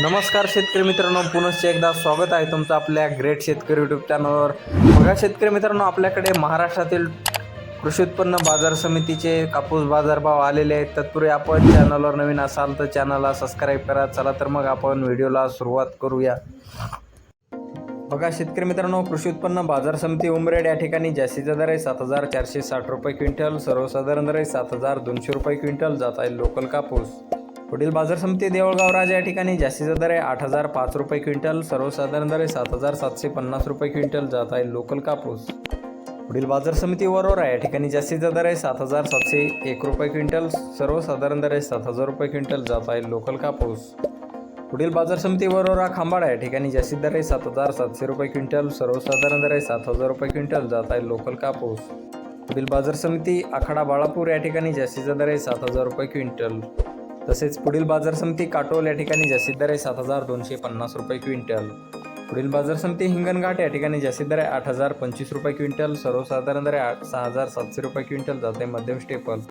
नमस्कार शेतकरी मित्रांनो पुनश्च एकदा स्वागत आहे तुमचं आपल्या ग्रेट शेतकरी यूट्यूब चॅनलवर बघा शेतकरी मित्रांनो आपल्याकडे महाराष्ट्रातील कृषी उत्पन्न बाजार समितीचे कापूस बाजारभाव आलेले आहेत. तत्पूर्वी आपण चॅनलवर नवीन असाल तर चॅनलला सबस्क्राईब करा. चला तर मग आपण व्हिडिओला सुरुवात करूया. बघा शेतकरी मित्रांनो कृषी उत्पन्न बाजार समिती उमरेड या ठिकाणी जास्तीचा दर आहे सात हजार चारशे साठ रुपये क्विंटल सर्वसाधारण दर आहे सात हजार दोनशे रुपये क्विंटल जात आहे लोकल कापूस. पुढील बाजार समिती देवळगाव राजा या ठिकाणी जास्तीचा दर आहे आठ हजार पाच रुपये क्विंटल सर्वसाधारण दर आहे सात हजार सातशे पन्नास रुपये क्विंटल जात आहे लोकल कापूस. पुढील बाजार समिती वरोरा या ठिकाणी जास्तीचा दर आहे सात हजार सातशे एक रुपये क्विंटल सर्वसाधारण दर आहे सात हजार रुपये क्विंटल जात आहे लोकल कापूस. पुढील बाजार समिती वरोरा खांबाडा या ठिकाणी जास्तीत दर आहे सात हजार सातशे रुपये क्विंटल सर्वसाधारण दर आहे सात हजार रुपये क्विंटल जात आहे लोकल कापूस. पुढील बाजार समिती आखाडा बाळापूर या ठिकाणी जास्तीचा दर आहे सात हजार रुपये क्विंटल. तसेच पुढील बाजार समिती काटोल या ठिकाणी जास्तीत दर आहे सात हजार दोनशे पन्नास रुपये क्विंटल. पुढील बाजार समिती हिंगणघाट या ठिकाणी जास्तीत दर आहे आठ हजार पंचवीस रुपये क्विंटल. सर्वसाधारण दर आहे आठ सहा हजार सातशे रुपये क्विंटल. जाते मध्यम स्टेपल.